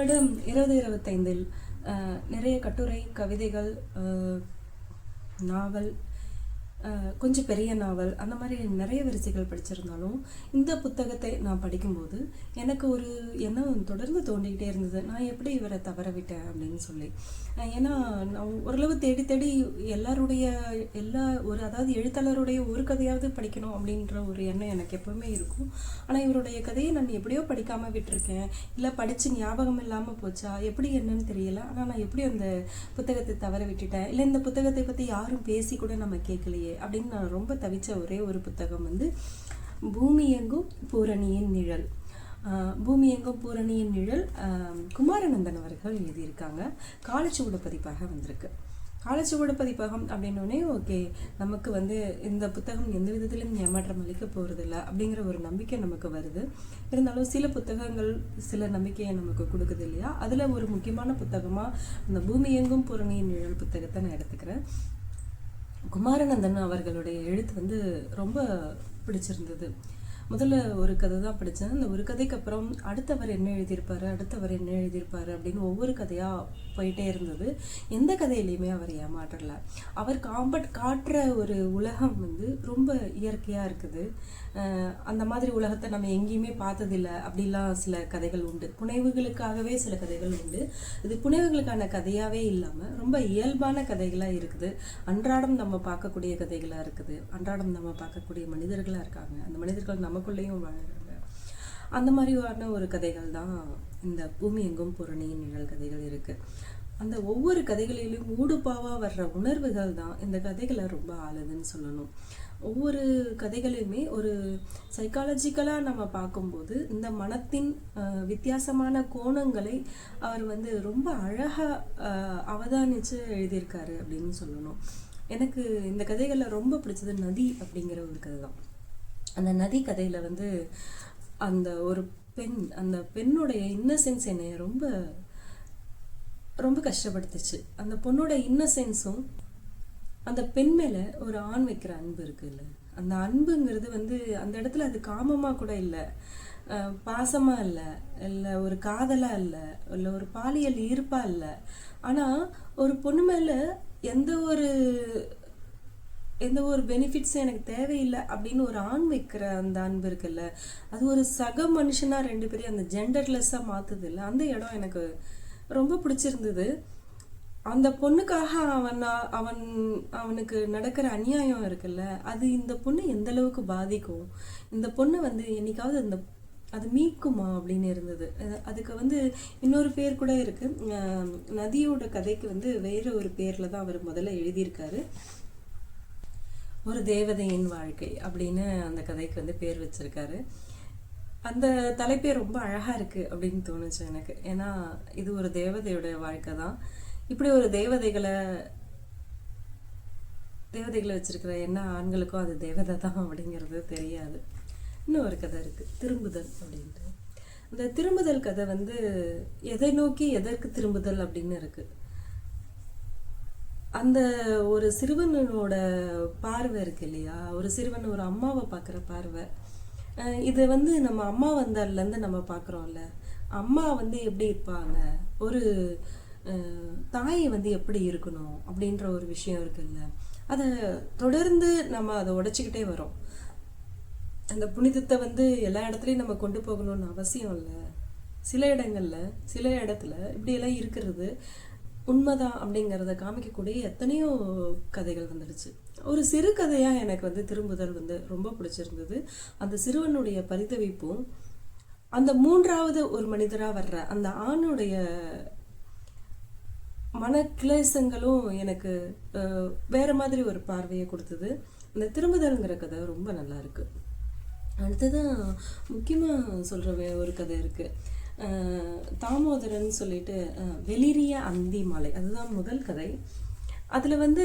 வருடம் இருபது இருபத்தைந்தில் நிறைய கட்டுரை கவிதைகள் நாவல் கொஞ்சம் பெரிய நாவல் அந்த மாதிரி நிறைய வரிசைகள் படிச்சிருந்தாலும் இந்த புத்தகத்தை நான் படிக்கும்போது எனக்கு ஒரு எண்ணம் தொடர்ந்து தோண்டிக்கிட்டே இருந்தது. நான் எப்படி இவரை தவற விட்டேன் அப்படின்னு சொல்லி. ஏன்னா நான் ஓரளவு தேடி தேடி எல்லாருடைய எல்லா ஒரு அதாவது எழுத்தாளருடைய ஒரு கதையாவது படிக்கணும் அப்படின்ற ஒரு எண்ணம் எனக்கு எப்பவுமே இருக்கும். ஆனால் இவருடைய கதையை நான் எப்படியோ படிக்காமல் விட்டிருக்கேன். இல்லை படித்து ஞாபகம் இல்லாமல் போச்சா? எப்படி என்னன்னு தெரியல. ஆனால் நான் எப்படி அந்த புத்தகத்தை தவற விட்டுட்டேன்? இல்லை இந்த புத்தகத்தை பற்றி யாரும் பேசி கூட நம்ம கேட்கலையே. அப்படின்னு நான் ரொம்ப தவித்த ஒரே ஒரு புத்தகம் வந்து பூமி எங்கும் பூரணியின் நிழல். ஆஹ் பூமி எங்கும் பூரணியின் நிழல் குமாரநந்தன் அவர்கள் எழுதியிருக்காங்க. காலச்சுவட பதிப்பாக வந்திருக்கு. காலச்சுவட பதிப்பகம் அப்படின்னோடனே ஓகே நமக்கு வந்து இந்த புத்தகம் எந்த விதத்திலும் ஏமாற்றம் அளிக்க போகிறதில்ல அப்படிங்கிற ஒரு நம்பிக்கை நமக்கு வருது. இருந்தாலும் சில புத்தகங்கள் சில நம்பிக்கையை நமக்கு கொடுக்குது இல்லையா? அதில் ஒரு முக்கியமான புத்தகமாக அந்த பூமி எங்கும் பூரணியின் நிழல் புத்தகத்தை நான் எடுத்துக்கிறேன். குமாரநந்தன் அவர்களுடைய எழுத்து வந்து ரொம்ப பிடிச்சிருந்தது. முதல்ல ஒரு கதை தான் படித்தேன் அந்த ஒரு கதைக்கு அப்புறம் அடுத்தவர் என்ன எழுதியிருப்பாரு அடுத்தவர் என்ன எழுதியிருப்பாரு அப்படின்னு ஒவ்வொரு கதையாக போயிட்டே இருந்தது. எந்த கதையிலையுமே அவர் ஏமாற்றல. அவர் காம்பட் காட்டுற ஒரு உலகம் வந்து ரொம்ப இயற்கையாக இருக்குது. அந்த மாதிரி உலகத்தை நம்ம எங்கேயுமே பார்த்ததில்ல அப்படிலாம் சில கதைகள் உண்டு. புனைவுகளுக்காகவே சில கதைகள் உண்டு. இது புனைவுகளுக்கான கதையாகவே இல்லாமல் ரொம்ப இயல்பான கதைகளாக இருக்குது. அன்றாடம் நம்ம பார்க்கக்கூடிய கதைகளாக இருக்குது. அன்றாடம் நம்ம பார்க்கக்கூடிய மனிதர்களாக இருக்காங்க. அந்த மனிதர்கள் நம்ம நமக்குள்ளேயும் வாழ்கிறாங்க அந்த மாதிரியான ஒரு கதைகள் தான் இந்த பூமி எங்கும் புறணியின் நிழல் கதைகள் இருக்குது அந்த ஒவ்வொரு கதைகளிலும் ஊடுபாவாக வர்ற உணர்வுகள் தான் இந்த கதைகளை ரொம்ப ஆளுதுன்னு சொல்லணும். ஒவ்வொரு கதைகளையுமே ஒரு சைக்காலஜிக்கலாக நம்ம பார்க்கும்போது இந்த மனத்தின் வித்தியாசமான கோணங்களை அவர் வந்து ரொம்ப அழகாக அவதானித்து எழுதியிருக்காரு அப்படின்னு சொல்லணும். எனக்கு இந்த கதைகளில் ரொம்ப பிடிச்சது நதி அப்படிங்கிற ஒரு கதை தான். அந்த நதி கதையில் வந்து அந்த ஒரு பெண் அந்த பெண்ணுடைய இன்னசென்ஸ் என்னை ரொம்ப ரொம்ப கஷ்டப்படுத்துச்சு. அந்த பொண்ணோட இன்னசென்ஸும் அந்த பெண் மேலே ஒரு ஆண் வைக்கிற அன்பு இருக்குல்ல அந்த அன்புங்கிறது வந்து அந்த இடத்துல அது காமமாக கூட இல்லை. பாசமாக இல்லை. இல்லை ஒரு காதலாக இல்லை. இல்லை ஒரு பாலியல் ஈர்ப்பாக இல்லை. ஆனால் ஒரு பொண்ணு மேலே எந்த ஒரு எந்த ஒரு பெனிஃபிட்ஸும் எனக்கு தேவையில்லை அப்படின்னு ஒரு ஆண் வைக்கிற அந்த அன்பு இருக்குல்ல அது ஒரு சக மனுஷனா ரெண்டு பேரையும் அந்த ஜெண்டர்லெஸ்ஸாக மாற்றுது இல்லை அந்த இடம் எனக்கு ரொம்ப பிடிச்சிருந்தது. அந்த பொண்ணுக்காக அவன் அவன் அவனுக்கு நடக்கிற அநியாயம் இருக்குல்ல அது இந்த பொண்ணு எந்த அளவுக்கு பாதிக்கும் இந்த பொண்ணை வந்து என்னைக்காவது அந்த அது மீட்குமா அப்படின்னு இருந்தது. அதுக்கு வந்து இன்னொரு பேர் கூட இருக்குது நதியோட கதைக்கு வந்து வேற ஒரு பேரில் தான் அவர் முதல்ல எழுதியிருக்காரு. ஒரு தேவதையின் வாழ்க்கை அப்படின்னு அந்த கதைக்கு வந்து பேர் வச்சிருக்காரு. அந்த தலைப்பே ரொம்ப அழகாக இருக்குது அப்படின்னு தோணுச்சு எனக்கு. ஏன்னா இது ஒரு தேவதையோட வாழ்க்கை தான். இப்படி ஒரு தேவதைகளை தேவதைகளை வச்சுருக்கிற என்ன ஆண்களுக்கும் அது தேவதை தான் அப்படிங்கிறது தெரியாது. இன்னும் ஒரு கதை இருக்குது திரும்புதல் அப்படின்ட்டு. இந்த திரும்புதல் கதை வந்து எதை நோக்கி எதற்கு திரும்புதல் அப்படின்னு இருக்குது அந்த ஒரு சிறுவனோட பார்வை இருக்கு இல்லையா? ஒரு சிறுவன் ஒரு அம்மாவை பார்க்குற பார்வை. இதை இது வந்து நம்ம அம்மா வந்தார்லேருந்து நம்ம பார்க்குறோம்ல. அம்மா வந்து எப்படி இருப்பாங்க? ஒரு தாய் வந்து எப்படி இருக்கணும் அப்படின்ற ஒரு விஷயம் இருக்குல்ல. அதை தொடர்ந்து நம்ம அதை உடைச்சிக்கிட்டே வரோம். அந்த புனிதத்தை வந்து எல்லா இடத்துலையும் நம்ம கொண்டு போகணும்னு அவசியம் இல்லை. சில இடங்கள்ல சில இடத்துல இப்படியெல்லாம் இருக்கிறது. உண்மைதான் அப்படிங்கிறத காமிக்கக்கூடிய எத்தனையோ கதைகள் வந்துடுச்சு. ஒரு சிறு கதையாக எனக்கு வந்து திரும்புதல் வந்து ரொம்ப பிடிச்சிருந்தது. அந்த சிறுவனுடைய பரிதவிப்பும் அந்த மூன்றாவது ஒரு மனிதரா வர்ற அந்த ஆணுடைய மன கிளேசங்களும் எனக்கு அஹ், வேற மாதிரி ஒரு பார்வையை கொடுத்தது. இந்த திரும்புதல்ங்கிற கதை ரொம்ப நல்லா இருக்கு. அடுத்ததான் முக்கியமாக சொல்கிற ஒரு கதை இருக்கு. தாமோதரன் சொல்லிட்டு வெளிரிய அந்தி மாலை. அதுதான் முதல் கதை. அதில் வந்து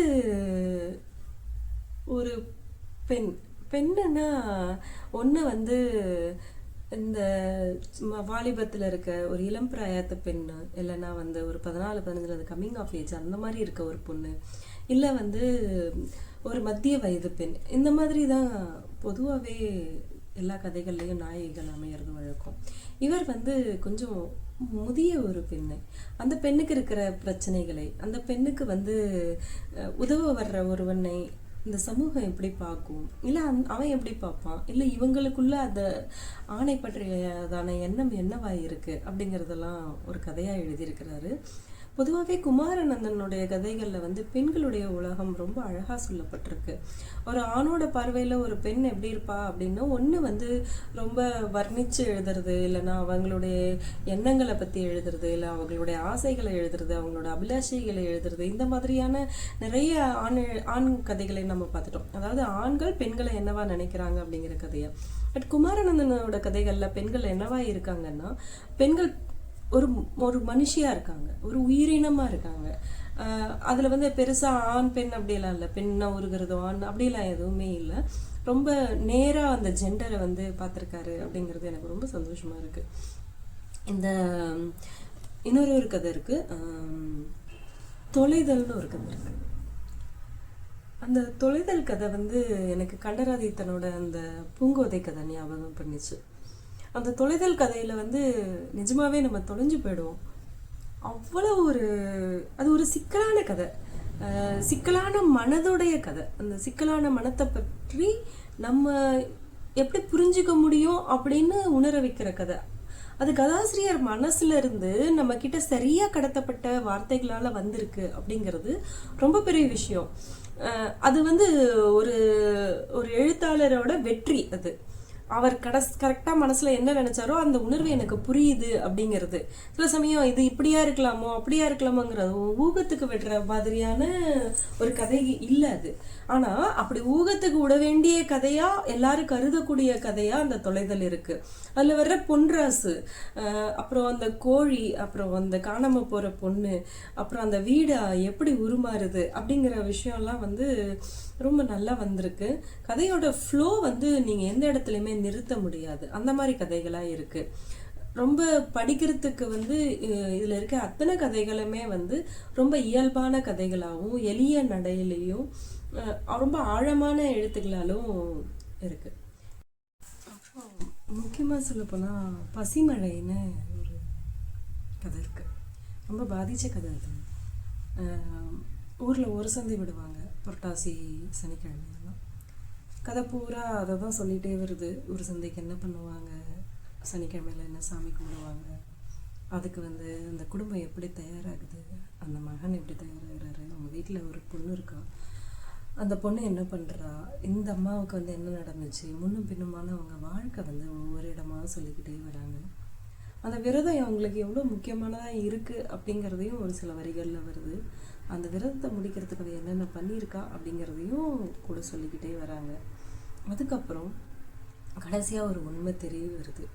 ஒரு பெண் பெண்ணுன்னா ஒன்று வந்து இந்த சும்மா வாலிபத்தில் இருக்க ஒரு இளம் பிராயத்து பெண்ணு இல்லைன்னா வந்து ஒரு பதினாலு பதினஞ்சில் அது கம்மிங் ஆஃப் ஏஜ் அந்த மாதிரி இருக்க ஒரு பொண்ணு இல்லை வந்து ஒரு மத்திய வயது பெண் இந்த மாதிரி தான் பொதுவாகவே எல்லா கதைகள்லேயும் நாயகிகள் அமையிறது வழக்கம். இவர் வந்து கொஞ்சம் முதிய ஒரு பெண்ணு. அந்த பெண்ணுக்கு இருக்கிற பிரச்சனைகளை அந்த பெண்ணுக்கு வந்து உதவ வர்ற ஒருவனை இந்த சமூகம் எப்படி பார்க்கும்? இல்லை அந் அவன் எப்படி பார்ப்பான்? இல்லை இவங்களுக்குள்ள அந்த ஆணை பற்றியதான எண்ணம் என்னவா இருக்குது அப்படிங்கிறதெல்லாம் ஒரு கதையாக எழுதியிருக்கிறாரு. பொதுவாகவே குமாரநந்தனுடைய கதைகளில் வந்து பெண்களுடைய உலகம் ரொம்ப அழகாக சொல்லப்பட்டிருக்கு. ஒரு ஆணோட பார்வையில் ஒரு பெண் எப்படி இருப்பா அப்படின்னா ஒன்று வந்து ரொம்ப வர்ணித்து எழுதுறது இல்லைன்னா அவங்களுடைய எண்ணங்களை பற்றி எழுதுறது இல்லை அவங்களுடைய ஆசைகளை எழுதுறது அவங்களோட அபிலாஷைகளை எழுதுறது இந்த மாதிரியான நிறைய ஆண் ஆண் கதைகளை நம்ம பார்த்துட்டோம். அதாவது ஆண்கள் பெண்களை என்னவா நினைக்கிறாங்க அப்படிங்கிற கதையை. பட் குமாரநந்தனோட கதைகளில் பெண்கள் என்னவா இருக்காங்கன்னா பெண்கள் ஒரு ஒரு மனுஷியாக இருக்காங்க. ஒரு உயிரினமாக இருக்காங்க. அதில் வந்து பெருசாக ஆண் பெண் அப்படியெல்லாம் இல்லை. பெண்ணாக உருகிறதோ ஆண் அப்படிலாம் எதுவுமே இல்லை. ரொம்ப நேராக அந்த ஜெண்டரை வந்து பார்த்துருக்காரு அப்படிங்கிறது எனக்கு ரொம்ப சந்தோஷமாக இருக்குது இந்த இன்னொரு ஒரு கதை இருக்குது தொலைதல்னு ஒரு கதை இருக்குது அந்த தொலைதல் கதை வந்து எனக்கு கண்டராதித்தனோட அந்த பூங்கோதை கதை ஞாபகம் பண்ணிச்சு. அந்த தொலைதல் கதையில் வந்து நிஜமாகவே நம்ம தொலைஞ்சு போயிடுவோம். அவ்வளோ ஒரு அது ஒரு சிக்கலான கதை. சிக்கலான மனதுடைய கதை. அந்த சிக்கலான மனத்தை பற்றி நம்ம எப்படி புரிஞ்சுக்க முடியும் அப்படின்னு உணர வைக்கிற கதை. அது கதாசிரியர் மனசுல இருந்து நம்ம கிட்ட சரியா கடத்தப்பட்ட வார்த்தைகளால வந்திருக்கு அப்படிங்கிறது ரொம்ப பெரிய விஷயம். அது வந்து ஒரு ஒரு எழுத்தாளரோட வெற்றி அது. அவர் கடைஸ் கரெக்டாக மனசில் என்ன நினைச்சாரோ அந்த உணர்வு எனக்கு புரியுது அப்படிங்கிறது. சில சமயம் இது இப்படியா இருக்கலாமோ அப்படியா இருக்கலாமோங்கிற ஊகத்துக்கு விடுற மாதிரியான ஒரு கதை இல்லை அது. ஆனால் அப்படி ஊகத்துக்கு விட வேண்டிய கதையா எல்லாரும் கருதக்கூடிய கதையா அந்த தொலைதல் இருக்கு. அதில் வர்ற பொன்ராசு அப்புறம் அந்த கோழி அப்புறம் அந்த காணாமல் போகிற பொண்ணு அப்புறம் அந்த வீடா எப்படி உருமாறுது அப்படிங்கிற விஷயம்லாம் வந்து ரொம்ப நல்லா வந்திருக்கு. கதையோட ஃப்ளோ வந்து நீங்கள் எந்த இடத்துலையுமே நிறுத்த முடியாது. அந்த மாதிரி கதைகளாக இருக்குது ரொம்ப படிக்கிறதுக்கு வந்து இதில் இருக்க அத்தனை கதைகளுமே வந்து ரொம்ப இயல்பான கதைகளாகவும் எளிய நடையிலையும் ரொம்ப ஆழமான எழுத்துக்களாலும் இருக்கு. அப்புறம் முக்கியமாக சொல்லப்போனால் பசிமழைன்னு ஒரு கதை இருக்கு. ரொம்ப பாதித்த கதை அது. ஊரில் ஒரு சந்தை விடுவாங்க புரட்டாசி சனிக்கிழமைலாம் கதை பூரா அதை தான் சொல்லிகிட்டே வருது. ஒரு சந்தைக்கு என்ன பண்ணுவாங்க? சனிக்கிழமையில என்ன சாமி கும்பிடுவாங்க? அதுக்கு வந்து அந்த குடும்பம் எப்படி தயாராகுது? அந்த மகன் எப்படி தயாராகிறாரு? அவங்க வீட்டில் ஒரு பொண்ணு இருக்கா. அந்த பொண்ணு என்ன பண்ணுறா இந்த அம்மாவுக்கு வந்து என்ன நடந்துச்சு? முன்னும் பின்னுமான அவங்க வாழ்க்கை வந்து ஒவ்வொரு இடமாக சொல்லிக்கிட்டே வராங்க. அந்த விரதம் அவங்களுக்கு எவ்வளோ முக்கியமானதாக இருக்குது அப்படிங்கிறதையும் ஒரு சில வரிகளில் வருது. அந்த விரதத்தை முடிக்கிறதுக்கு அவ என்னென்ன பண்ணியிருக்கா அப்படிங்கிறதையும் கூட சொல்லிக்கிட்டே வராங்க. அதுக்கப்புறம் கடைசியாக ஒரு உண்மை தெரிய வருது.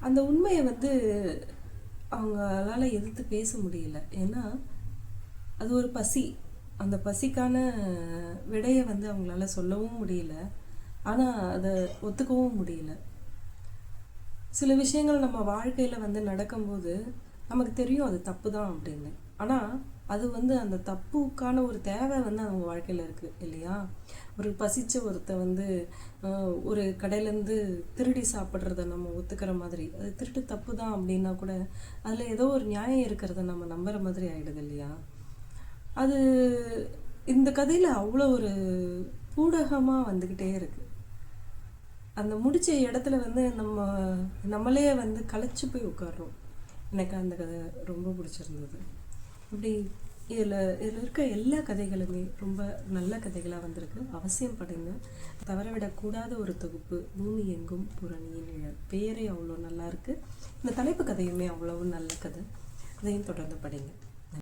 அந்த உண்மையை வந்து அவங்களால எதிர்த்து பேச முடியல. ஏன்னா அது ஒரு பசி. அந்த பசிக்கான விடையை வந்து அவங்களால சொல்லவும் முடியல. ஆனால் அதை ஒத்துக்கவும் முடியல. சில விஷயங்கள் நம்ம வாழ்க்கையில் வந்து நடக்கும்போது நமக்கு தெரியும் அது தப்பு தான் அப்படின்னு. ஆனால் அது வந்து அந்த தப்புக்கான ஒரு தேவை வந்து அவங்க வாழ்க்கையில் இருக்குது இல்லையா? ஒரு பசிச்ச ஒருத்த வந்து ஒரு கடையிலேருந்து திருடி சாப்பிட்றத நம்ம ஒத்துக்கிற மாதிரி அது திருட்டு தப்பு தான் அப்படின்னா கூட அதில் ஏதோ ஒரு நியாயம் இருக்கிறத நம்ம நம்புகிற மாதிரி ஆகிடுது இல்லையா? அது இந்த கதையில் அவ்வளோ ஒரு பூடகமாக வந்துக்கிட்டே இருக்குது அந்த முடிச்ச இடத்துல வந்து நம்ம நம்மளே வந்து களைச்சு போய் உட்காடுறோம் எனக்கு அந்த கதை ரொம்ப பிடிச்சிருந்தது. இப்படி இதில் இதில் இருக்க எல்லா கதைகளுமே ரொம்ப நல்ல கதைகளாக வந்திருக்கு. அவசியம் படிங்க. தவறவிடக்கூடாத ஒரு தொகுப்பு பூமி எங்கும் புரணியின் நிழல் பேரே அவ்வளோ நல்லா இருக்கு. இந்த தலைப்பு கதையுமே அவ்வளவு நல்ல கதை. அதையும் தொடர்ந்து படிங்க.